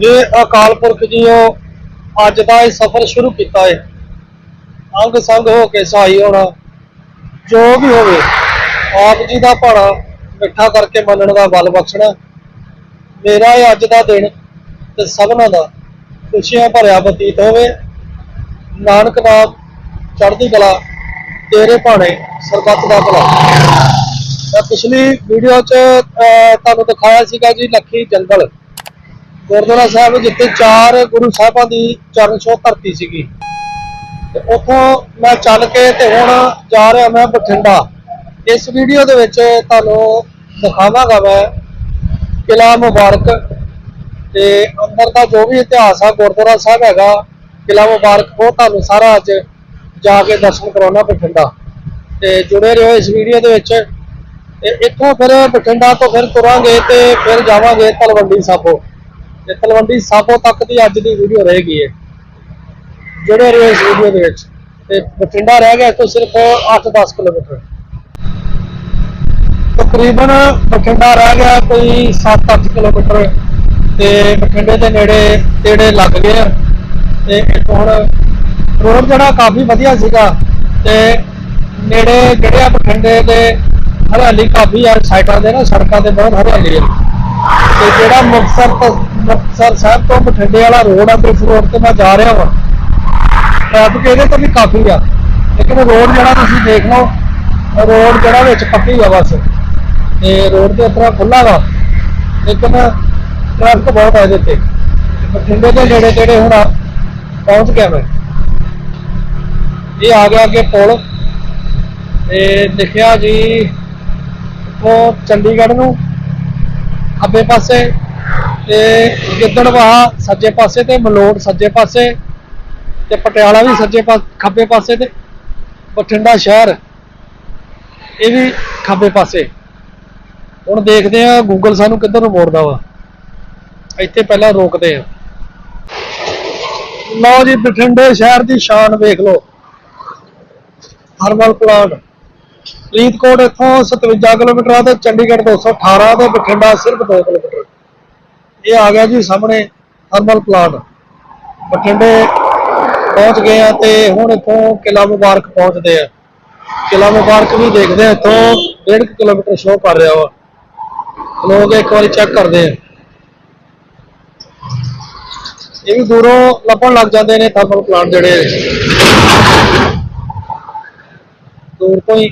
ਜੇ ਅਕਾਲ ਪੁਰਖ ਜੀਓ ਅੱਜ ਦਾ ਇਹ ਸਫ਼ਰ ਸ਼ੁਰੂ ਕੀਤਾ ਹੈ ਅੰਗ ਸੰਗ ਹੋ ਕੇ ਸਹਾਈ ਹੋਣਾ ਜੋ ਵੀ ਹੋਵੇ ਆਪ ਜੀ ਦਾ ਭਾਣਾ ਮਿੱਠਾ ਕਰਕੇ ਮੰਨਣ ਦਾ ਬਲ ਬਖਸ਼ਣਾ ਮੇਰਾ ਇਹ ਅੱਜ ਦਾ ਦਿਨ ਤੇ ਸਭਨਾਂ ਦਾ ਖੁਸ਼ੀਆਂ ਭਰਿਆ ਬਤੀਤ ਹੋਵੇ। ਨਾਨਕ ਨਾਮ ਚੜ੍ਹਦੀ ਕਲਾ ਤੇਰੇ ਭਾਣੇ ਸਰਬੱਤ ਦਾ ਭਲਾ। ਪਿਛਲੀ ਵੀਡੀਓ 'ਚ ਅਹ, ਤੁਹਾਨੂੰ ਦਿਖਾਇਆ ਸੀਗਾ ਜੀ ਲੱਖੀ ਜੰਗਲ। ਗੁਰਦੁਆਰਾ ਸਾਹਿਬ ਜਿੱਥੇ ਚਾਰ ਗੁਰੂ ਸਾਹਿਬਾਂ ਦੀ ਚਰਨ ਛੋਹ ਧਰਤੀ ਸੀਗੀ। ਤੇ ਉੱਥੋਂ ਮੈਂ ਚੱਲ ਕੇ ਤੇ ਹੁਣ ਜਾ ਰਿਹਾ ਮੈਂ ਬਠਿੰਡਾ। ਇਸ ਵੀਡੀਓ ਦੇ ਵਿੱਚ ਤੁਹਾਨੂੰ ਦਿਖਾਵਾਂਗਾ ਮੈਂ ਕਿਲਾ ਮੁਬਾਰਕ ਤੇ ਅੰਦਰ ਦਾ ਜੋ ਵੀ ਇਤਿਹਾਸ ਆ, ਗੁਰਦੁਆਰਾ ਸਾਹਿਬ ਹੈਗਾ ਕਿਲਾ ਮੁਬਾਰਕ, ਉਹ ਤੁਹਾਨੂੰ ਸਾਰਾ ਅੱਜ ਜਾ ਕੇ ਦਰਸ਼ਨ ਕਰਾਉਣਾ ਬਠਿੰਡਾ। ਤੇ ਜੁੜੇ ਰਹੋ ਇਸ ਵੀਡੀਓ ਦੇ ਵਿੱਚ। ਤੇ ਇੱਥੋਂ ਫਿਰ ਬਠਿੰਡਾ ਤੋਂ ਫਿਰ ਤੁਰਾਂਗੇ ਤੇ ਫਿਰ ਜਾਵਾਂਗੇ ਤਲਵੰਡੀ ਸਾਬੋ ਤੇ ਤਲਵੰਡੀ ਸਾਬੋ ਤੱਕ ਦੀ ਅੱਜ ਦੀ ਵੀਡੀਓ ਰਹੇਗੀ ਇਹ ਜੁੜੇ ਰਹੋ ਇਸ ਵੀਡੀਓ ਦੇ ਵਿੱਚ। ਤੇ ਬਠਿੰਡਾ ਰਹਿ ਗਿਆ, ਇੱਥੋਂ ਸਿਰਫ 8-10 ਕਿਲੋਮੀਟਰ। ਤਕਰੀਬਨ ਬਠਿੰਡਾ ਰਹਿ ਗਿਆ ਕੋਈ 7-8 ਕਿਲੋਮੀਟਰ। ਤੇ ਬਠਿੰਡੇ ਦੇ ਨੇੜੇ ਤੇੜੇ ਲੱਗ ਗਏ ਆ। ਤੇ ਇੱਕ ਹੁਣ ਰੋਡ ਜਿਹੜਾ ਕਾਫੀ ਵਧੀਆ ਸੀਗਾ। ਤੇ ਨੇੜੇ ਜਿਹੜੇ ਆ ਬਠਿੰਡੇ ਦੇ ਹਰਿਆਲੀ ਕਾਫੀ ਆ, ਸਾਈਡਾਂ ਦੇ ਨਾ, ਸੜਕਾਂ ਤੇ ਬਹੁਤ ਹਰਿਆਲੀ ਆ। ਤੇ ਜਿਹੜਾ ਮੁਕਤਸਰ ਤੋਂ ਮੁਕਤਸਰ ਸਾਹਿਬ ਤੋਂ ਬਠਿੰਡੇ ਵਾਲਾ ਰੋਡ ਆ ਬ੍ਰਿਜ ਰੋਡ ਤੇ ਮੈਂ ਜਾ ਰਿਹਾ ਹਾਂ ਟ੍ਰੈਫਿਕ ਇਹਦੇ ਤੇ ਵੀ ਕਾਫੀ ਆ। ਲੇਕਿਨ ਰੋਡ ਜਿਹੜਾ ਤੁਸੀਂ ਦੇਖ ਲਓ ਰੋਡ ਜਿਹੜਾ ਵਿੱਚ ਪੱਕੀ ਆ ਬਸ। ਤੇ ਰੋਡ ਦੇ ਉਤਰਾ ਖੁੱਲਾ ਵਾ। ਲੇਕਿਨ ਟ੍ਰੈਫਿਕ ਬਹੁਤ ਆ ਇਹਦੇ ਤੇ। ਬਠਿੰਡੇ ਦੇ ਨੇੜੇ ਤੇੜੇ ਹੁਣ ਪਹੁੰਚ ਗਿਆ ਮੈਂ। ਇਹ ਆ ਗਿਆ ਅੱਗੇ ਪੁਲ। ਤੇ ਲਿਖਿਆ ਜੀ, ਉਹ ਚੰਡੀਗੜ੍ਹ ਨੂੰ। ਖੱਬੇ ਪਾਸੇ ਤੇ ਗਿੱਦੜਵਾਹਾ ਸੱਜੇ ਪਾਸੇ ਤੇ ਮਲੋਟ ਸੱਜੇ ਪਾਸੇ ਤੇ ਪਟਿਆਲਾ ਵੀ ਸੱਜੇ ਪਾਸੇ ਖੱਬੇ ਪਾਸੇ ਤੇ ਬਠਿੰਡਾ ਸ਼ਹਿਰ, ਇਹ ਵੀ ਖੱਬੇ ਪਾਸੇ। ਹੁਣ ਦੇਖਦੇ ਆ ਗੂਗਲ ਸਾਨੂੰ ਕਿੱਧਰ ਨੂੰ ਮੋੜਦਾ ਵਾ। ਇੱਥੇ ਪਹਿਲਾਂ ਰੋਕਦੇ ਆ ਲਓ ਜੀ, ਬਠਿੰਡੇ ਸ਼ਹਿਰ ਦੀ ਸ਼ਾਨ ਵੇਖ ਲਓ। ਹਰਮਲ ਪਲਾਂਟ। ਫਰੀਦਕੋਟ ਇੱਥੋਂ 57 ਕਿਲੋਮੀਟਰ ਆ ਤੇ ਚੰਡੀਗੜ੍ਹ 218 ਤੇ ਬਠਿੰਡਾ ਸਿਰਫ 2 ਕਿਲੋਮੀਟਰ। ਇਹ ਆ ਗਿਆ ਜੀ ਸਾਹਮਣੇ ਹਰਮਲ ਪਲਾਂਟ। ਬਠਿੰਡੇ ਪਹੁੰਚ ਗਏ ਆ ਤੇ ਹੁਣ ਇੱਥੋਂ ਕਿਲਾ ਮੁਬਾਰਕ ਪਹੁੰਚਦੇ ਆ। ਕਿਲਾ ਮੁਬਾਰਕ ਵੀ ਦੇਖਦੇ ਆ, ਇੱਥੋਂ 1.5 ਕਿਲੋਮੀਟਰ ਸ਼ੋਅ ਕਰ ਰਿਹਾ ਵਾ। ਲੋਕ ਇੱਕ ਵਾਰੀ ਚੈੱਕ ਕਰਦੇ ਆ। ਇਹ ਵੀ ਦੂਰੋਂ ਲੱਭਣ ਲੱਗ ਜਾਂਦੇ ਨੇ ਥਰਮਲ ਪਲਾਂਟ ਜਿਹੜੇ ਦੂਰ ਤੋਂ ਹੀ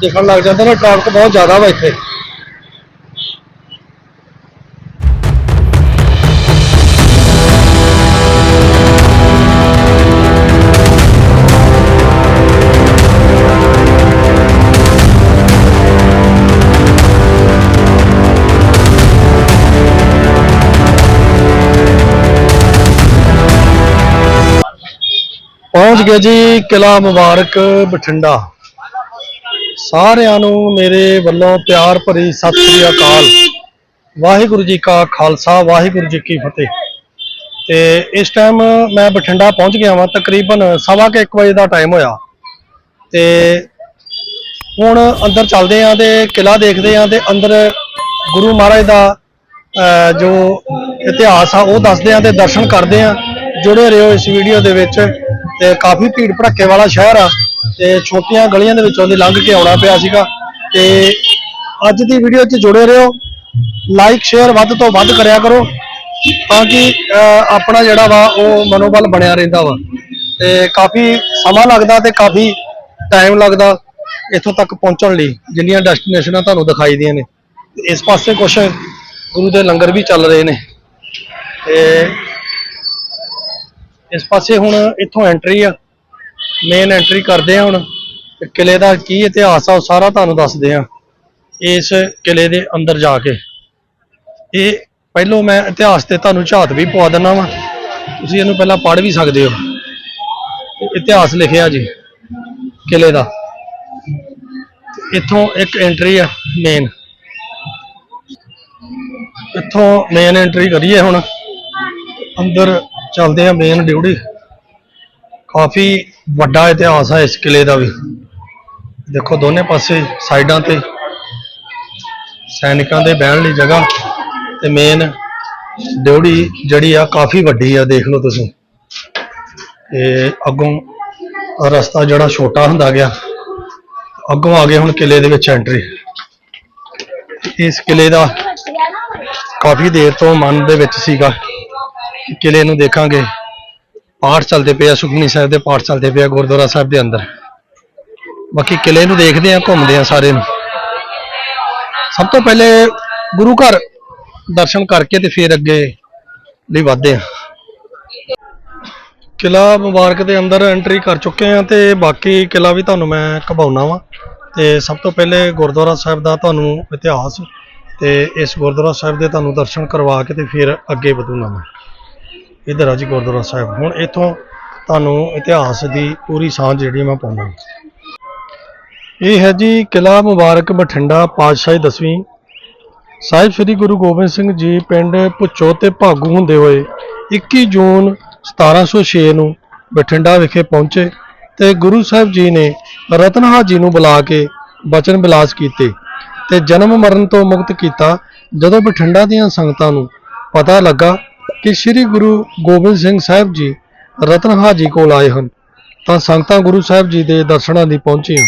ਦੇਖਣ ਲੱਗ ਜਾਂਦੇ ਨੇ ਟ੍ਰੈਫਿਕ ਬਹੁਤ ਜ਼ਿਆਦਾ ਵਾ ਇੱਥੇ। ਪਹੁੰਚ ਗਏ ਜੀ ਕਿਲਾ ਮੁਬਾਰਕ ਬਠਿੰਡਾ। ਸਾਰਿਆਂ ਨੂੰ ਮੇਰੇ ਵੱਲੋਂ ਪਿਆਰ ਭਰੀ ਸਤਿ ਸ੍ਰੀ ਅਕਾਲ। ਵਾਹਿਗੁਰੂ ਜੀ ਕਾ ਖਾਲਸਾ, ਵਾਹਿਗੁਰੂ ਜੀ ਕੀ ਫਤਿਹ। ਤੇ ਇਸ ਟਾਈਮ ਮੈਂ ਬਠਿੰਡਾ ਪਹੁੰਚ ਗਿਆ ਵਾਂ, ਤਕਰੀਬਨ ਸਵਾ ਕੇ 1 ਵਜੇ ਦਾ ਟਾਈਮ ਹੋਇਆ। ਤੇ ਹੁਣ ਅੰਦਰ ਚੱਲਦੇ ਆਂ ਤੇ ਕਿਲਾ ਦੇਖਦੇ ਆਂ ਤੇ ਅੰਦਰ ਗੁਰੂ ਮਹਾਰਾਜ ਦਾ ਜੋ ਇਤਿਹਾਸ ਆ, ਉਹ ਦੱਸਦੇ ਆਂ ਤੇ ਦਰਸ਼ਨ ਕਰਦੇ ਆਂ। ਜੁੜੇ ਰਹੋ ਇਸ ਵੀਡੀਓ ਦੇ ਵਿੱਚ ਤੇ ਕਾਫੀ ਭੀੜ ਭੜੱਕੇ ਵਾਲਾ ਸ਼ਹਿਰ ਆ। ਤੇ ਛੋਟੀਆਂ ਗਲੀਆਂ ਦੇ ਵਿੱਚੋਂ ਦੀ ਲੰਘ ਕੇ ਆਉਣਾ ਪਿਆ ਸੀਗਾ। ਤੇ ਅੱਜ ਦੀ ਵੀਡੀਓ 'ਚ ਜੁੜੇ ਰਹੋ। ਲਾਈਕ ਸ਼ੇਅਰ ਵੱਧ ਤੋਂ ਵੱਧ ਕਰਿਆ ਕਰੋ ਤਾਂ ਕਿ ਆਪਣਾ ਜਿਹੜਾ ਵਾ ਉਹ ਮਨੋਬਲ ਬਣਿਆ ਰਹਿੰਦਾ ਵਾ। ਤੇ ਕਾਫੀ ਸਮਾਂ ਲੱਗਦਾ ਤੇ ਕਾਫੀ ਟਾਈਮ ਲੱਗਦਾ ਇੱਥੋਂ ਤੱਕ ਪਹੁੰਚਣ ਲਈ, ਜਿੰਨੀਆਂ ਡੈਸਟੀਨੇਸ਼ਨਾਂ ਤੁਹਾਨੂੰ ਦਿਖਾਈ ਦੀਆਂ ਨੇ। ਇਸ ਪਾਸੇ ਕੁਝ ਗੁਰੂ ਦੇ ਲੰਗਰ ਵੀ ਚੱਲ ਰਹੇ ਨੇ। ਤੇ ਇਸ ਪਾਸੇ ਹੁਣ ਇੱਥੋਂ ਐਂਟਰੀ ਆ। ਮੇਨ ਐਂਟਰੀ ਕਰਦੇ ਹਾਂ ਹੁਣ। ਤੇ ਕਿਲੇ ਦਾ ਕੀ ਇਤਿਹਾਸ ਆ ਉਹ ਸਾਰਾ ਤੁਹਾਨੂੰ ਦੱਸਦੇ ਹਾਂ ਇਸ ਕਿਲੇ ਦੇ ਅੰਦਰ ਜਾ ਕੇ। ਇਹ ਪਹਿਲੋਂ ਮੈਂ ਇਤਿਹਾਸ ਤੇ ਤੁਹਾਨੂੰ ਝਾਤ ਵੀ ਪਵਾ ਦਿੰਦਾ ਵਾ। ਤੁਸੀਂ ਇਹਨੂੰ ਪਹਿਲਾਂ ਪੜ੍ਹ ਵੀ ਸਕਦੇ ਹੋ। ਇਤਿਹਾਸ ਲਿਖਿਆ ਜੀ ਕਿਲੇ ਦਾ। ਇੱਥੋਂ ਇੱਕ ਐਂਟਰੀ ਆ ਮੇਨ ਇੱਥੋਂ ਮੇਨ ਐਂਟਰੀ ਕਰੀਏ ਹੁਣ। ਅੰਦਰ ਚੱਲਦੇ ਆ ਮੇਨ ਡਿਊਟੀ। ਕਾਫੀ ਵੱਡਾ ਇਤਿਹਾਸ ਹੈ ਇਸ ਕਿਲੇ ਦਾ ਵੀ। ਦੇਖੋ ਦੋਨੇ ਪਾਸੇ ਸਾਈਡਾਂ ਤੇ ਸੈਨਿਕਾਂ ਦੇ ਬਹਿਣ ਲਈ ਜਗ੍ਹਾ ਤੇ ਮੇਨ ਡਿਉੜੀ ਜਿਹੜੀ ਆ ਕਾਫੀ ਵੱਡੀ ਆ, ਦੇਖ ਲਓ ਤੁਸੀਂ। ਤੇ ਅੱਗੋਂ ਰਸਤਾ ਜਿਹੜਾ ਛੋਟਾ ਹੁੰਦਾ ਗਿਆ, ਅੱਗੋਂ ਆ ਗਏ ਹੁਣ ਕਿਲੇ ਦੇ ਵਿੱਚ ਐਂਟਰੀ ਇਸ ਕਿਲੇ ਦਾ ਕਾਫੀ ਦੇਰ ਤੋਂ ਮਨ ਦੇ ਵਿੱਚ ਸੀਗਾ ਕਿ ਕਿਲੇ ਨੂੰ ਦੇਖਾਂਗੇ। ਪਾਠ ਚੱਲਦੇ ਪਏ ਆ, ਸੁਖਮਨੀ ਸਾਹਿਬ ਦੇ ਪਾਠ ਚੱਲਦੇ ਪਏ ਆ ਗੁਰਦੁਆਰਾ ਸਾਹਿਬ ਦੇ ਅੰਦਰ। ਬਾਕੀ ਕਿਲੇ ਨੂੰ ਦੇਖਦੇ ਆ, ਘੁੰਮਦੇ ਆ ਸਾਰੇ ਨੂੰ। ਸਭ ਤੋਂ ਪਹਿਲੇ ਗੁਰੂ ਘਰ ਦਰਸ਼ਨ ਕਰਕੇ ਤੇ ਫਿਰ ਅੱਗੇ ਲਈ ਵਧਦੇ ਆ। ਕਿਲਾ ਮੁਬਾਰਕ ਦੇ ਅੰਦਰ ਐਂਟਰੀ ਕਰ ਚੁੱਕੇ ਆ ਤੇ ਬਾਕੀ ਕਿਲਾ ਵੀ ਤੁਹਾਨੂੰ ਮੈਂ ਘਬਾਉਣਾ ਵਾ। ਤੇ ਸਭ ਤੋਂ ਪਹਿਲੇ ਗੁਰਦੁਆਰਾ ਸਾਹਿਬ ਦਾ ਤੁਹਾਨੂੰ ਇਤਿਹਾਸ ਤੇ ਇਸ ਗੁਰਦੁਆਰਾ ਸਾਹਿਬ ਦੇ ਤੁਹਾਨੂੰ ਦਰਸ਼ਨ ਕਰਵਾ ਕੇ ਤੇ ਫਿਰ ਅੱਗੇ ਵਧੂਗਾ ਮੈਂ। ਇਧਰ ਆ ਜੀ ਗੁਰਦੁਆਰਾ ਸਾਹਿਬ। ਹੁਣ ਇੱਥੋਂ ਤੁਹਾਨੂੰ ਇਤਿਹਾਸ ਦੀ ਪੂਰੀ ਸਾਂਝ ਜਿਹੜੀ ਮੈਂ ਪਾਉਣਾ ਇਹ ਹੈ ਜੀ ਕਿਲਾ ਮੁਬਾਰਕ ਬਠਿੰਡਾ ਪਾਤਸ਼ਾਹੀ ਦਸਵੀਂ। ਸਾਹਿਬ ਸ੍ਰੀ ਗੁਰੂ ਗੋਬਿੰਦ ਸਿੰਘ ਜੀ ਪਿੰਡ ਭੁੱਚੋ ਤੇ ਭਾਗੂ ਹੁੰਦੇ ਹੋਏ 21 ਜੂਨ 1706 ਨੂੰ ਬਠਿੰਡਾ ਵਿਖੇ ਪਹੁੰਚੇ ਤੇ ਗੁਰੂ ਸਾਹਿਬ ਜੀ ਨੇ ਰਤਨਹਾ ਜੀ ਨੂੰ ਬੁਲਾ ਕੇ ਬਚਨ ਬਿਲਾਸ ਕੀਤੇ ਤੇ ਜਨਮ ਮਰਨ ਤੋਂ ਮੁਕਤ ਕੀਤਾ। ਜਦੋਂ ਬਠਿੰਡਾ ਦੀਆਂ ਸੰਗਤਾਂ ਨੂੰ ਪਤਾ ਲੱਗਾ ਕਿ ਸ੍ਰੀ ਗੁਰੂ ਗੋਬਿੰਦ ਸਿੰਘ ਸਾਹਿਬ ਜੀ ਰਤਨਹਾ ਜੀ ਕੋਲ ਆਏ ਹਨ, ਤਾਂ ਸੰਗਤਾਂ ਗੁਰੂ ਸਾਹਿਬ ਜੀ ਦੇ ਦਰਸ਼ਨਾਂ ਦੀ ਪਹੁੰਚੀਆਂ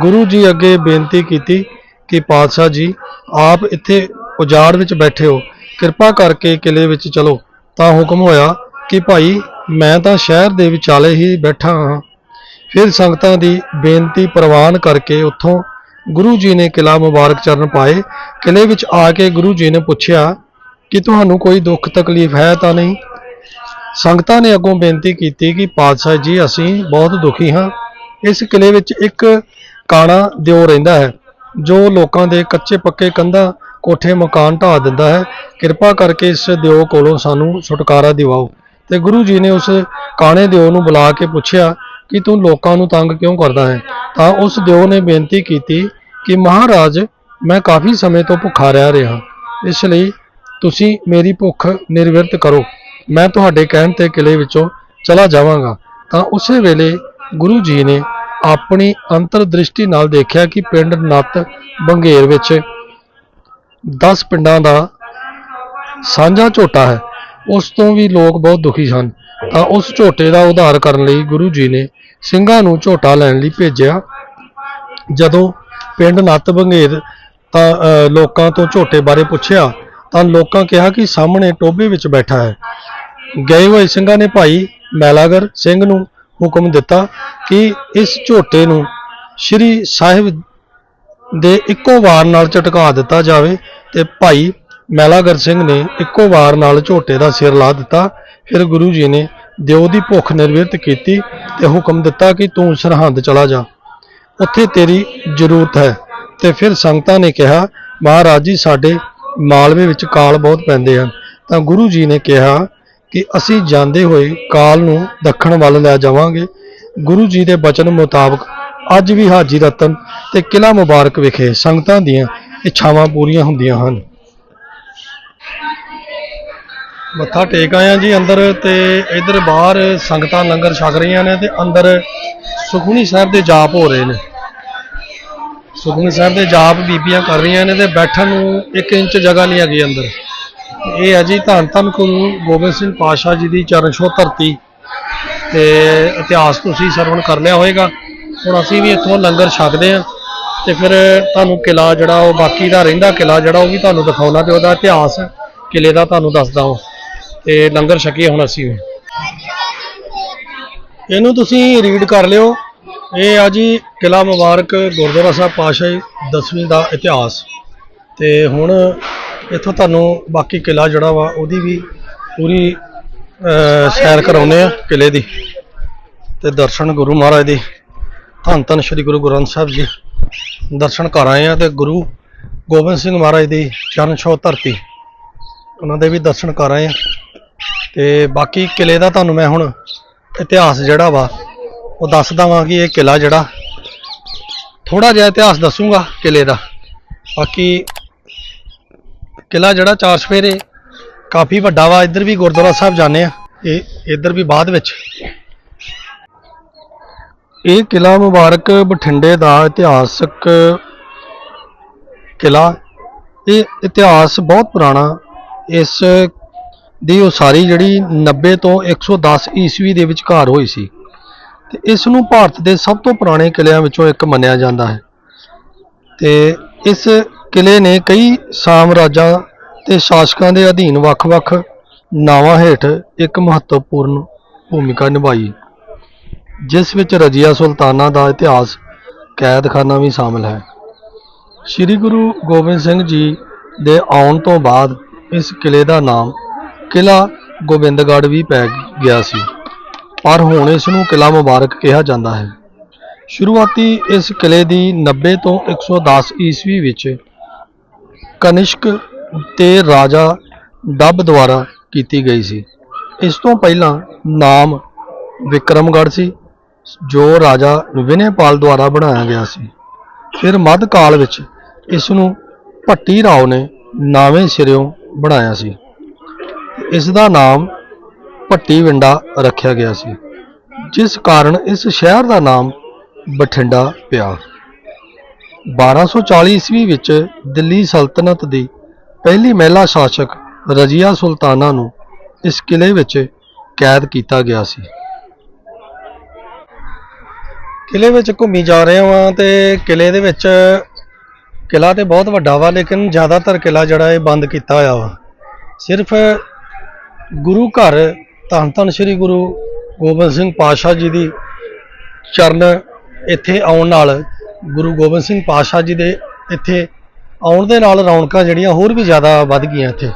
ਗੁਰੂ ਜੀ ਅੱਗੇ ਬੇਨਤੀ ਕੀਤੀ ਕਿ ਪਾਤਸ਼ਾਹ ਜੀ, ਆਪ ਇੱਥੇ ਉਜਾੜ ਵਿੱਚ ਬੈਠੇ ਹੋ, ਕਿਰਪਾ ਕਰਕੇ ਕਿਲੇ ਵਿੱਚ ਚਲੋ। ਤਾਂ ਹੁਕਮ ਹੋਇਆ ਕਿ ਭਾਈ, ਮੈਂ ਤਾਂ ਸ਼ਹਿਰ ਦੇ ਵਿਚਾਲੇ ਹੀ ਬੈਠਾ ਹਾਂ। ਫਿਰ ਸੰਗਤਾਂ ਦੀ ਬੇਨਤੀ ਪ੍ਰਵਾਨ ਕਰਕੇ ਉੱਥੋਂ ਗੁਰੂ ਜੀ ਨੇ ਕਿਲਾ ਮੁਬਾਰਕ ਚਰਨ ਪਾਏ। ਕਿਲੇ ਵਿੱਚ ਆ ਕੇ ਗੁਰੂ ਜੀ ਨੇ ਪੁੱਛਿਆ ਕਿ ਤੁਹਾਨੂੰ ਕੋਈ ਦੁੱਖ ਤਕਲੀਫ ਹੈ ਤਾਂ ਨਹੀਂ? ਸੰਗਤਾਂ ਨੇ ਅੱਗੋਂ ਬੇਨਤੀ ਕੀਤੀ ਕਿ ਪਾਤਸ਼ਾਹ ਜੀ, ਅਸੀਂ ਬਹੁਤ ਦੁਖੀ ਹਾਂ। ਇਸ ਕਿਲੇ ਵਿੱਚ ਇੱਕ ਕਾਣਾ ਦਿਓ ਰਹਿੰਦਾ ਹੈ, ਜੋ ਲੋਕਾਂ ਦੇ ਕੱਚੇ ਪੱਕੇ ਕੰਧਾਂ, ਕੋਠੇ, ਮਕਾਨ ਢਾਹ ਦਿੰਦਾ ਹੈ। ਕਿਰਪਾ ਕਰਕੇ ਇਸ ਦਿਓ ਕੋਲੋਂ ਸਾਨੂੰ ਛੁਟਕਾਰਾ ਦਿਵਾਓ। ਤੇ ਗੁਰੂ ਜੀ ਨੇ ਉਸ ਕਾਣੇ ਦਿਓ ਨੂੰ ਬੁਲਾ ਕੇ ਪੁੱਛਿਆ ਕਿ ਤੂੰ ਲੋਕਾਂ ਨੂੰ ਤੰਗ ਕਿਉਂ ਕਰਦਾ ਹੈ? ਤਾਂ ਉਸ ਦਿਓ ਨੇ ਬੇਨਤੀ ਕੀਤੀ ਕਿ ਮਹਾਰਾਜ, ਮੈਂ ਕਾਫੀ ਸਮੇਂ ਤੋਂ ਭੁੱਖਾ ਰਹਿ ਰਿਹਾ ਇਸ ਲਈ ਤੁਸੀਂ ਮੇਰੀ ਭੁੱਖ ਨਿਰਵਿਰਤ ਕਰੋ। ਮੈਂ ਤੁਹਾਡੇ ਕਹਿਣ ਤੇ ਕਿਲੇ ਵਿੱਚੋਂ ਚਲਾ ਜਾਵਾਂਗਾ। ਤਾਂ ਉਸੇ ਵੇਲੇ ਗੁਰੂ ਜੀ ਨੇ ਆਪਣੀ ਅੰਤਰਦ੍ਰਿਸ਼ਟੀ ਨਾਲ ਦੇਖਿਆ ਕਿ ਪਿੰਡ ਨੱਤ ਬੰਗੇਰ ਵਿੱਚ 10 ਪਿੰਡਾਂ ਦਾ ਸਾਂਝਾ ਝੋਟਾ ਹੈ। ਉਸ ਤੋਂ ਵੀ ਲੋਕ ਬਹੁਤ ਦੁਖੀ ਹਨ ਤਾਂ ਉਸ ਝੋਟੇ ਦਾ ਉਧਾਰ ਕਰਨ ਲਈ ਗੁਰੂ ਜੀ ਨੇ ਸਿੰਘਾਂ ਨੂੰ ਝੋਟਾ ਲੈਣ ਲਈ ਭੇਜਿਆ। ਜਦੋਂ ਪਿੰਡ ਨੱਤ ਬੰਗੇਰ ਤਾਂ ਲੋਕਾਂ ਤੋਂ ਝੋਟੇ ਬਾਰੇ ਪੁੱਛਿਆ ਤਾਂ ਲੋਕਾਂ ਕਿਹਾ ਕਿ ਸਾਹਮਣੇ ਟੋਭੇ ਵਿੱਚ ਬੈਠਾ ਹੈ। ਗਏ ਹੋਏ ਸਿੰਘਾਂ ਨੇ ਭਾਈ ਮੈਲਾਗਰ ਸਿੰਘ ਨੂੰ ਹੁਕਮ ਦਿੱਤਾ ਕਿ ਇਸ ਝੋਟੇ ਨੂੰ ਸ਼੍ਰੀ ਸਾਹਿਬ ਦੇ ਇੱਕੋ ਵਾਰ ਨਾਲ ਝਟਕਾ ਦਿੱਤਾ ਜਾਵੇ ਤੇ ਭਾਈ ਮੈਲਾਗਰ ਸਿੰਘ ਨੇ ਇੱਕੋ ਵਾਰ ਨਾਲ ਝੋਟੇ ਦਾ ਸਿਰ ਲਾ ਦਿੱਤਾ। ਫਿਰ ਗੁਰੂ ਜੀ ਨੇ ਦਿਓ ਦੀ ਭੁੱਖ ਨਿਰਵਿਰਤ ਕੀਤੀ ਤੇ ਹੁਕਮ ਦਿੱਤਾ ਕਿ ਤੂੰ ਸਰਹੰਦ ਚਲਾ ਜਾ। ਉੱਥੇ ਤੇਰੀ ਜ਼ਰੂਰਤ ਹੈ। ਤੇ ਫਿਰ ਸੰਗਤਾਂ ਨੇ ਕਿਹਾ, ਮਹਾਰਾਜ ਜੀ, ਸਾਡੇ ਮਾਲਵੇ ਵਿੱਚ ਕਾਲ ਬਹੁਤ ਪੈਂਦੇ ਹਨ। ਤਾਂ ਗੁਰੂ ਜੀ ਨੇ ਕਿਹਾ ਕਿ ਅਸੀਂ ਜਾਂਦੇ ਹੋਏ ਕਾਲ ਨੂੰ ਦੱਖਣ ਵੱਲ ਲੈ ਜਾਵਾਂਗੇ। ਗੁਰੂ ਜੀ ਦੇ ਬਚਨ ਮੁਤਾਬਕ ਅੱਜ ਵੀ ਹਾਜੀ ਰਤਨ ਤੇ ਕਿਲਾ ਮੁਬਾਰਕ ਵਿਖੇ ਸੰਗਤਾਂ ਦੀਆਂ ਇੱਛਾਵਾਂ ਪੂਰੀਆਂ ਹੁੰਦੀਆਂ ਹਨ। ਮੱਥਾ ਟੇਕ ਆਇਆ ਜੀ ਅੰਦਰ ਤੇ ਇਧਰ ਬਾਹਰ ਸੰਗਤਾਂ ਲੰਗਰ ਛਕ ਰਹੀਆਂ ਨੇ ਤੇ ਅੰਦਰ ਸੁਖਮਨੀ ਸਾਹਿਬ ਦੇ ਜਾਪ ਹੋ ਰਹੇ ਨੇ। ਸੁਖਮਨੀ ਸਾਹਿਬ ਦੇ ਜਾਪ ਬੀਬੀਆਂ ਕਰ ਰਹੀਆਂ ਨੇ ਤੇ ਬੈਠਣ ਨੂੰ 1 ਇੰਚ ਜਗ੍ਹਾ ਨਹੀਂ ਹੈਗੀ ਅੰਦਰ। ਇਹ ਹੈ ਜੀ ਧੰਨ ਧੰਨ ਗੁਰੂ ਗੋਬਿੰਦ ਸਿੰਘ ਪਾਤਸ਼ਾਹ ਜੀ ਦੀ ਚਰਨ ਛੋਹ ਧਰਤੀ। ਤੇ ਇਤਿਹਾਸ ਤੁਸੀਂ ਸਰਵਣ ਕਰ ਲਿਆ ਹੋਵੇਗਾ। ਹੁਣ ਅਸੀਂ ਵੀ ਇੱਥੋਂ ਲੰਗਰ ਛਕਦੇ ਹਾਂ ਤੇ ਫਿਰ ਤੁਹਾਨੂੰ ਕਿਲਾ ਜਿਹੜਾ ਉਹ ਬਾਕੀ ਦਾ ਰਹਿੰਦਾ ਕਿਲਾ ਜਿਹੜਾ ਉਹ ਵੀ ਤੁਹਾਨੂੰ ਦਿਖਾਉਣਾ ਤੇ ਉਹਦਾ ਇਤਿਹਾਸ ਕਿਲੇ ਦਾ ਤੁਹਾਨੂੰ ਦੱਸਦਾ ਹਾਂ ਤੇ ਲੰਗਰ ਛਕੀਏ ਹੁਣ ਅਸੀਂ ਵੀ। ਇਹਨੂੰ ਤੁਸੀਂ ਰੀਡ ਕਰ ਲਿਓ। ਇਹ ਆ ਜੀ ਕਿਲਾ ਮੁਬਾਰਕ ਗੁਰਦੁਆਰਾ ਸਾਹਿਬ ਪਾਤਸ਼ਾਹੀ ਦਸਵੀਂ ਦਾ ਇਤਿਹਾਸ। ਤੇ ਹੁਣ ਇੱਥੋਂ ਤੁਹਾਨੂੰ ਬਾਕੀ ਕਿਲਾ ਜਿਹੜਾ ਵਾ ਉਹਦੀ ਵੀ ਪੂਰੀ ਸੈਰ ਕਰਾਉਨੇ ਆ ਕਿਲੇ ਦੀ। ਤੇ ਦਰਸ਼ਨ ਗੁਰੂ ਮਹਾਰਾਜ ਦੇ, ਧੰਨ ਧੰਨ ਸ੍ਰੀ ਗੁਰੂ ਗ੍ਰੰਥ ਸਾਹਿਬ ਜੀ। ਦਰਸ਼ਨ ਕਰ ਆਏ ਆ ਤੇ ਗੁਰੂ ਗੋਬਿੰਦ ਸਿੰਘ ਮਹਾਰਾਜ ਦੀ ਚਰਨ ਛੋਹ ਧਰਤੀ, ਉਹਨਾਂ ਦੇ ਵੀ ਦਰਸ਼ਨ ਕਰ ਆਏ ਆ। ਤੇ ਬਾਕੀ ਕਿਲੇ ਦਾ ਤੁਹਾਨੂੰ ਮੈਂ ਹੁਣ ਇਤਿਹਾਸ ਜਿਹੜਾ ਵਾ ਉਹ ਦੱਸ ਦਵਾਂ ਕਿ ਇਹ ਕਿਲਾ ਜਿਹੜਾ ਥੋੜਾ ਜਿਹਾ ਇਤਿਹਾਸ ਦੱਸੂਗਾ ਕਿਲੇ ਦਾ। ਬਾਕੀ ਕਿਲਾ ਜਿਹੜਾ ਚਾਰ ਸਫੇਰੇ ਕਾਫੀ ਵੱਡਾ ਵਾ, ਇੱਧਰ ਵੀ ਗੁਰਦੁਆਰਾ ਸਾਹਿਬ ਜਾਂਦੇ ਆ, ਇਹ ਇੱਧਰ ਵੀ ਬਾਅਦ ਵਿੱਚ। ਇਹ ਕਿਲਾ ਮੁਬਾਰਕ ਬਠਿੰਡੇ ਦਾ ਇਤਿਹਾਸਕ ਕਿਲਾ ਇਹ ਇਤਿਹਾਸ ਬਹੁਤ ਪੁਰਾਣਾ, ਇਸ ਦੀ ਉਸਾਰੀ ਜਿਹੜੀ 90 ਤੋਂ 110 ਈਸਵੀ ਦੇ ਵਿਚਕਾਰ ਹੋਈ ਸੀ। ਤੇ ਇਸ ਨੂੰ ਭਾਰਤ ਦੇ ਸਭ ਤੋਂ ਪੁਰਾਣੇ ਕਿਲ੍ਹਿਆਂ ਵਿੱਚੋਂ ਇੱਕ ਮੰਨਿਆ ਜਾਂਦਾ ਹੈ। ਤੇ ਇਸ ਕਿਲ੍ਹੇ ਨੇ ਕਈ ਸਾਮਰਾਜਾਂ ਤੇ ਸ਼ਾਸਕਾਂ ਦੇ ਅਧੀਨ ਵੱਖ-ਵੱਖ ਨਾਵਾਂ ਹੇਠ ਇੱਕ ਮਹੱਤਵਪੂਰਨ ਭੂਮਿਕਾ ਨਿਭਾਈ। ਜਿਸ ਵਿੱਚ ਰਜੀਆ ਸੁਲਤਾਨਾ ਦਾ ਇਤਿਹਾਸ, ਕੈਦਖਾਨਾ ਵੀ ਸ਼ਾਮਲ ਹੈ। ਸ੍ਰੀ ਗੁਰੂ ਗੋਬਿੰਦ ਸਿੰਘ ਜੀ ਦੇ ਆਉਣ ਤੋਂ ਬਾਅਦ ਇਸ ਕਿਲ੍ਹੇ ਦਾ ਨਾਮ ਕਿਲ੍ਹਾ ਗੋਬਿੰਦਗੜ੍ਹ ਵੀ ਪੈ ਗਿਆ ਸੀ। ਪਰ ਹੁਣ ਇਸ ਨੂੰ ਕਿਲ੍ਹਾ ਮੁਬਾਰਕ ਕਿਹਾ ਜਾਂਦਾ ਹੈ। ਸ਼ੁਰੂਆਤੀ ਇਸ ਕਿਲ੍ਹੇ ਦੀ 90 ਤੋਂ 110 ਈਸਵੀ ਵਿੱਚ ਕਨਿਸ਼ਕ ਤੇ ਰਾਜਾ ਡੱਬ ਦੁਆਰਾ ਕੀਤੀ ਗਈ ਸੀ। ਇਸ ਤੋਂ ਪਹਿਲਾਂ ਨਾਮ ਵਿਕਰਮਗੜ੍ਹ ਸੀ, ਜੋ ਰਾਜਾ ਵਿਨੇਪਾਲ ਦੁਆਰਾ ਬਣਾਇਆ ਗਿਆ ਸੀ। ਫਿਰ ਮੱਧ ਕਾਲ ਵਿੱਚ ਇਸ ਨੂੰ ਭੱਟੀ ਰਾਓ ਨੇ ਨਾਵੇਂ ਸਿਰਿਓਂ ਬਣਾਇਆ ਸੀ। ਇਸ ਦਾ ਨਾਮ ਭੱਟੀ ਵਿੰਡਾ ਰੱਖਿਆ ਗਿਆ ਸੀ, ਜਿਸ ਕਾਰਨ ਇਸ ਸ਼ਹਿਰ ਦਾ ਨਾਮ ਬਠਿੰਡਾ ਪਿਆ। 1240 ਈਸਵੀ ਵਿੱਚ ਦਿੱਲੀ ਸਲਤਨਤ ਦੀ ਪਹਿਲੀ ਮਹਿਲਾ ਸ਼ਾਸਕ ਰਜ਼ੀਆ ਸੁਲਤਾਨਾ ਨੂੰ ਇਸ ਕਿਲੇ ਵਿੱਚ ਕੈਦ ਕੀਤਾ ਗਿਆ ਸੀ। ਕਿਲੇ ਵਿੱਚ ਘੁੰਮੀ ਜਾ ਰਹੇ ਹਾਂ ਤੇ ਕਿਲੇ ਦੇ ਵਿੱਚ ਕਿਲਾ ਤੇ ਬਹੁਤ ਵੱਡਾ ਵਾ, ਲੇਕਿਨ ਜ਼ਿਆਦਾਤਰ ਕਿਲਾ ਜਿਹੜਾ ਇਹ ਬੰਦ ਕੀਤਾ ਹੋਇਆ ਵਾ। ਸਿਰਫ ਗੁਰੂ ਘਰ ਧੰਨ ਧੰਨ ਸ੍ਰੀ ਗੁਰੂ ਗੋਬਿੰਦ ਸਿੰਘ ਪਾਤਸ਼ਾਹ ਜੀ ਦੀ ਚਰਨ ਇੱਥੇ ਆਉਣ ਨਾਲ ਗੁਰੂ ਗੋਬਿੰਦ ਸਿੰਘ ਪਾਤਸ਼ਾਹ ਜੀ ਦੇ ਇੱਥੇ ਆਉਣ ਦੇ ਨਾਲ ਰੌਣਕਾਂ ਜਿਹੜੀਆਂ ਹੋਰ ਵੀ ਜ਼ਿਆਦਾ ਵੱਧ ਗਈਆਂ ਇੱਥੇ।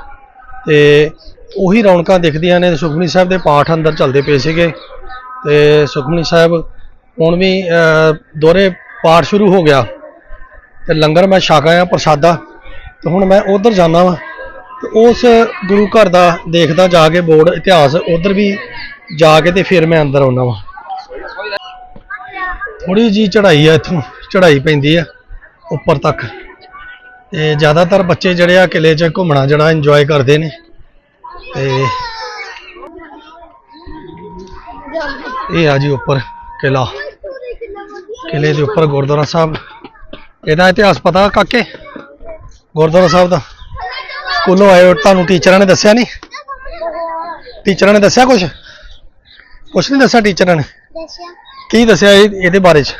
ਤੇ ਉਹੀ ਰੌਣਕਾਂ ਦਿਖਦੀਆਂ ਨੇ ਸੁਖਮਨੀ ਸਾਹਿਬ ਦੇ ਪਾਠ ਅੰਦਰ ਚੱਲਦੇ ਪਏ ਸੀਗੇ। ਤੇ ਸੁਖਮਨੀ ਸਾਹਿਬ ਹੁਣ ਵੀ ਅਹ, ਦੋਹਰੇ ਪਾਠ ਸ਼ੁਰੂ ਹੋ ਗਿਆ। ਤੇ ਲੰਗਰ ਮੈਂ ਛਕਾਇਆ ਪ੍ਰਸ਼ਾਦਾ। ਤੇ ਹੁਣ ਮੈਂ ਉਧਰ ਜਾਣਾ ਵਾ। ਤੇ ਉਸ ਗੁਰੂ ਘਰ ਦਾ ਦੇਖਦਾ ਜਾ ਕੇ ਬੋਰਡ ਇਤਿਹਾਸ, ਉਧਰ ਵੀ ਜਾ ਕੇ ਤੇ ਫਿਰ ਮੈਂ ਅੰਦਰ ਆਉਣਾ ਵਾ। ਥੋੜੀ ਜੀ ਚੜ੍ਹਾਈ ਆ ਇੱਥੋਂ, ਚੜ੍ਹਾਈ ਪੈਂਦੀ ਆ ਉੱਪਰ ਤੱਕ। ਤੇ ਜ਼ਿਆਦਾਤਰ ਬੱਚੇ ਜਿਹੜੇ ਆ ਕਿਲੇ 'ਚ ਘੁੰਮਣਾ ਜਿਹੜਾ ਇੰਜੋਏ ਕਰਦੇ ਨੇ। ਤੇ ਇਹ ਆ ਜੀ ਉੱਪਰ ਕਿਲਾ ਕਿਲੇ ਦੇ ਉੱਪਰ ਗੁਰਦੁਆਰਾ ਸਾਹਿਬ। ਇਹਦਾ ਇਤਿਹਾਸ ਪਤਾ ਕਾਕੇ? ਗੁਰਦੁਆਰਾ ਸਾਹਿਬ ਦਾ। ਸਕੂਲੋਂ ਆਏ ਹੋ ਤੁਹਾਨੂੰ ਟੀਚਰਾਂ ਨੇ ਦੱਸਿਆ ਨਹੀਂ? ਟੀਚਰਾਂ ਨੇ ਦੱਸਿਆ ਕੁਝ ਕੁਝ ਨਹੀਂ ਦੱਸਿਆ ਟੀਚਰਾਂ ਨੇ? ਦੱਸਿਆ। ਕੀ ਦੱਸਿਆ ਇਹ- ਇਹਦੇ ਬਾਰੇ ਚ?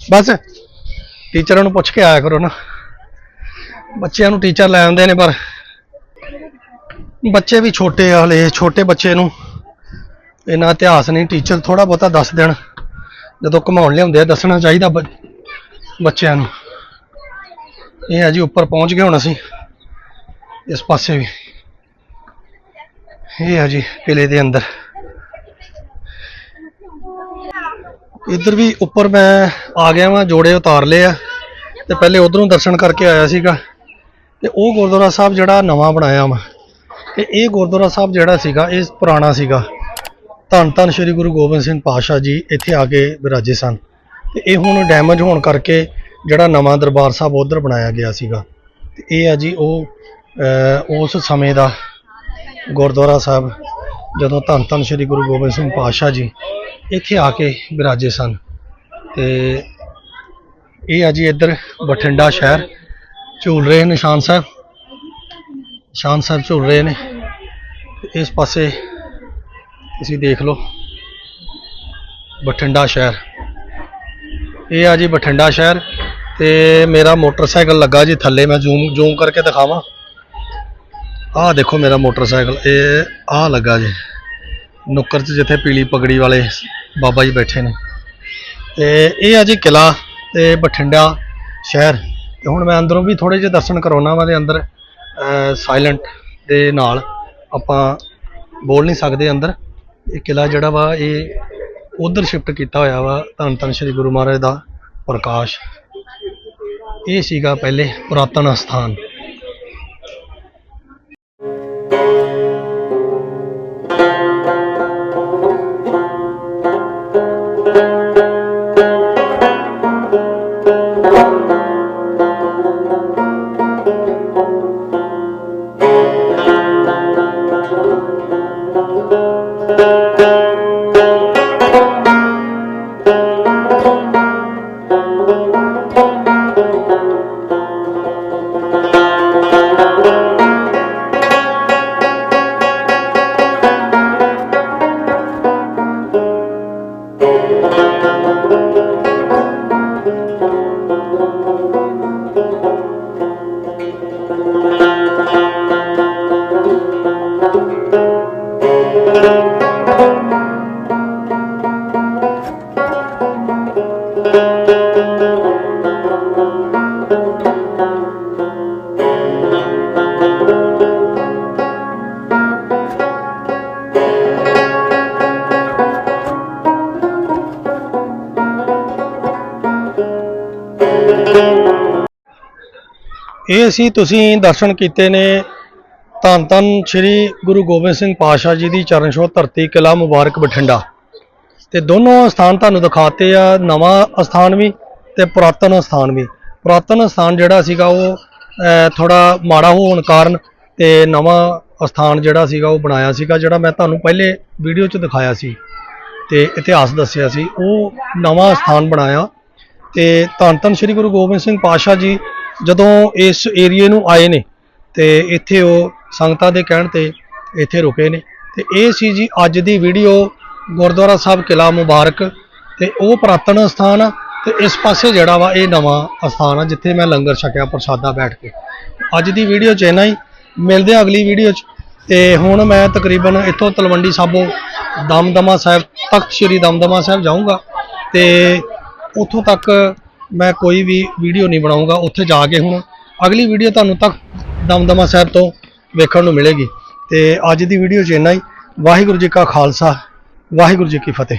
ਬਸ ਟੀਚਰਾਂ ਨੂੰ ਪੁੱਛ ਕੇ ਆਇਆ ਕਰੋ ਨਾ। ਬੱਚਿਆਂ ਨੂੰ ਟੀਚਰ ਲੈ ਆਉਂਦੇ ਨੇ ਪਰ ਬੱਚੇ ਵੀ ਛੋਟੇ ਆ ਹਲੇ ਛੋਟੇ ਬੱਚੇ ਨੂੰ ਇਹਨਾਂ ਇਤਿਹਾਸ ਨਹੀਂ। ਟੀਚਰ ਥੋੜਾ ਬਹੁਤਾ ਦੱਸ ਦੇਣ ਜਦੋਂ ਘਮਾਉਣ ਲਿਆਉਂਦੇ ਆ ਦੱਸਣਾ ਚਾਹੀਦਾ ਬ- ਬੱਚਿਆਂ ਨੂੰ। ਇਹ ਆ ਜੀ ਉੱਪਰ ਪਹੁੰਚ ਗਏ ਹੁਣ ਅਸੀਂ। ਇਸ ਪਾਸੇ ਵੀ। ਇਹ ਆ ਜੀ ਕਿਲੇ ਦੇ ਅੰਦਰ। ਇੱਧਰ ਵੀ ਉੱਪਰ ਮੈਂ ਆ ਗਿਆ ਵਾਂ, ਜੋੜੇ ਉਤਾਰ ਲਏ ਆ। ਤੇ ਪਹਿਲੇ ਉਧਰੋਂ ਦਰਸ਼ਨ ਕਰਕੇ ਆਇਆ ਸੀਗਾ। ਤੇ ਉਹ ਗੁਰਦੁਆਰਾ ਸਾਹਿਬ ਜਿਹੜਾ ਨਵਾਂ ਬਣਾਇਆ ਵਾ। ਤੇ ਇਹ ਗੁਰਦੁਆਰਾ ਸਾਹਿਬ ਜਿਹੜਾ ਸੀਗਾ, ਇਹ ਪੁਰਾਣਾ ਸੀਗਾ। ਧੰਨ ਧੰਨ ਸ੍ਰੀ ਗੁਰੂ ਗੋਬਿੰਦ ਸਿੰਘ ਪਾਤਸ਼ਾਹ ਜੀ ਇੱਥੇ ਆ ਕੇ ਵਿਰਾਜੇ ਸਨ। ਤੇ ਇਹ ਹੁਣ ਡੈਮੇਜ ਹੋਣ ਕਰਕੇ ਜਿਹੜਾ ਨਵਾਂ ਦਰਬਾਰ ਸਾਹਿਬ ਉਧਰ ਬਣਾਇਆ ਗਿਆ ਸੀਗਾ ਤੇ ਇਹ ਆ ਜੀ ਉਹ ਅਹ, ਉਸ ਸਮੇਂ ਦਾ ਗੁਰਦੁਆਰਾ ਸਾਹਿਬ ਜਦੋਂ ਧੰਨ ਧੰਨ ਸ੍ਰੀ ਗੁਰੂ ਗੋਬਿੰਦ ਸਿੰਘ ਪਾਤਸ਼ਾਹ ਜੀ ਇੱਥੇ ਆ ਕੇ ਵਿਰਾਜੇ ਸਨ। ਤੇ ਇਹ ਆ ਜੀ ਇੱਧਰ ਬਠਿੰਡਾ ਸ਼ਹਿਰ ਝੂਲ ਰਹੇ ਨੇ ਨਿਸ਼ਾਨ ਸਾਹਿਬ। ਨਿਸ਼ਾਨ ਸਾਹਿਬ ਝੂਲ ਰਹੇ ਨੇ। ਤੇ ਇਸ ਪਾਸੇ ਤੁਸੀਂ ਦੇਖ ਲਓ ਬਠਿੰਡਾ ਸ਼ਹਿਰ। ਇਹ ਆ ਜੀ ਬਠਿੰਡਾ ਸ਼ਹਿਰ। ਤੇ ਮੇਰਾ ਮੋਟਰਸਾਈਕਲ ਲੱਗਾ ਜੀ ਥੱਲੇ, ਮੈਂ ਜ਼ੂਮ ਜ਼ੂਮ ਕਰਕੇ ਦਿਖਾਵਾਂ। ਆਹ ਦੇਖੋ ਮੇਰਾ ਮੋਟਰਸਾਈਕਲ, ਇਹ ਆਹ ਲੱਗਾ ਜੀ। ਨੁੱਕਰ 'ਚ ਜਿੱਥੇ ਪੀਲੀ ਪਗੜੀ ਵਾਲੇ ਬਾਬਾ ਜੀ ਬੈਠੇ ਨੇ। ਤੇ ਇਹ ਆ ਜੀ ਕਿਲਾ, ਤੇ ਬਠਿੰਡਾ ਸ਼ਹਿਰ। ਤੇ ਹੁਣ ਮੈਂ ਅੰਦਰੋਂ ਵੀ ਥੋੜੇ ਜਿਹੇ ਦਰਸ਼ਨ ਕਰਾਉਣਾ ਵਾ ਦੇ ਅੰਦਰ ਸਾਇਲੈਂਟ ਦੇ ਨਾਲ। ਆਪਾਂ ਬੋਲ ਨਹੀਂ ਸਕਦੇ ਅੰਦਰ। ਇਹ ਕਿਲਾ ਜਿਹੜਾ ਵਾ, ਇਹ ਉਧਰ ਸ਼ਿਫਟ ਕੀਤਾ ਹੋਇਆ ਵਾ ਧੰਨ ਧੰਨ ਸ਼੍ਰੀ ਗੁਰੂ ਮਹਾਰਾਜ ਦਾ ਪ੍ਰਕਾਸ਼। ਇਹ ਸੀਗਾ ਪਹਿਲੇ ਪੁਰਾਤਨ ਅਸਥਾਨ ਇਹ ਸੀ ਤੁਸੀਂ ਦਰਸ਼ਨ ਕੀਤੇ ਨੇ। ਧੰਨ ਧੰਨ ਸ੍ਰੀ ਗੁਰੂ ਗੋਬਿੰਦ ਸਿੰਘ ਪਾਤਸ਼ਾਹ ਜੀ ਦੀ ਚਰਨ ਛੋਹ ਧਰਤੀ ਕਿਲਾ ਮੁਬਾਰਕ ਬਠਿੰਡਾ। ਤੇ ਦੋਨੋਂ ਸਥਾਨ ਤੁਹਾਨੂੰ ਦਿਖਾਤੇ ਆ, ਨਵਾਂ ਸਥਾਨ ਵੀ ਤੇ ਪੁਰਾਤਨ ਸਥਾਨ ਵੀ। ਪੁਰਾਤਨ ਸਥਾਨ ਜਿਹੜਾ ਸੀਗਾ ਉਹ ਥੋੜਾ ਮਾੜਾ ਹੋਣ ਕਾਰਨ ਤੇ ਨਵਾਂ ਸਥਾਨ ਜਿਹੜਾ ਸੀਗਾ ਉਹ ਬਣਾਇਆ ਸੀਗਾ, ਜਿਹੜਾ ਮੈਂ ਤੁਹਾਨੂੰ ਪਹਿਲੇ ਵੀਡੀਓ 'ਚ ਦਿਖਾਇਆ ਸੀ। ਤੇ ਇਤਿਹਾਸ ਦੱਸਿਆ ਸੀ, ਉਹ ਨਵਾਂ ਸਥਾਨ ਬਣਾਇਆ। ਤੇ ਧੰਨ ਧੰਨ ਸ੍ਰੀ ਗੁਰੂ ਗੋਬਿੰਦ ਸਿੰਘ ਪਾਤਸ਼ਾਹ ਜੀ ਜਦੋਂ ਇਸ ਏਰੀਏ ਨੂੰ ਆਏ ਨੇ ਤੇ ਇੱਥੇ ਉਹ ਸੰਗਤਾਂ ਦੇ ਕਹਿਣ ਤੇ ਇੱਥੇ ਰੁਕੇ ਨੇ ਤੇ ਇਹ ਸੀ ਜੀ ਅੱਜ ਦੀ ਵੀਡੀਓ ਗੁਰਦੁਆਰਾ ਸਾਹਿਬ ਕਿਲਾ ਮੁਬਾਰਕ ਤੇ ਉਹ ਪੁਰਾਤਨ ਸਥਾਨ ਆ ਤੇ ਇਸ ਪਾਸੇ ਜਿਹੜਾ ਵਾ ਇਹ ਨਵਾਂ ਸਥਾਨ ਆ ਜਿੱਥੇ ਮੈਂ ਲੰਗਰ ਛਕਿਆ ਪ੍ਰਸਾਦਾ ਬੈਠ ਕੇ। ਅੱਜ ਦੀ ਵੀਡੀਓ 'ਚ ਇੰਨਾ ਹੀ। ਮਿਲਦੇ ਆ ਅਗਲੀ ਵੀਡੀਓ 'ਚ। ਤੇ ਹੁਣ ਮੈਂ ਤਕਰੀਬਨ ਇੱਥੋਂ ਤਲਵੰਡੀ ਸਾਬੋ ਦਮਦਮਾ ਸਾਹਿਬ ਤਖਤ ਸ੍ਰੀ ਦਮਦਮਾ ਸਾਹਿਬ ਜਾਊਂਗਾ ਤੇ ਉੱਥੋਂ ਤੱਕ ਮੈਂ ਕੋਈ ਵੀ ਵੀਡੀਓ ਨਹੀਂ ਬਣਾਉਂਗਾ, ਉੱਥੇ ਜਾ ਕੇ ਹੁਣ ਅਗਲੀ ਵੀਡੀਓ ਤੁਹਾਨੂੰ ਤੱਕ ਦਮਦਮਾ ਸਾਹਿਬ ਤੋਂ ਵੇਖਣ ਨੂੰ ਮਿਲੇਗੀ। ਤੇ ਅੱਜ ਦੀ ਵੀਡੀਓ 'ਚ ਇੰਨਾ ਹੀ। ਵਾਹਿਗੁਰੂ ਜੀ ਕਾ ਖਾਲਸਾ, ਵਾਹਿਗੁਰੂ ਜੀ ਕੀ ਫਤਿਹ।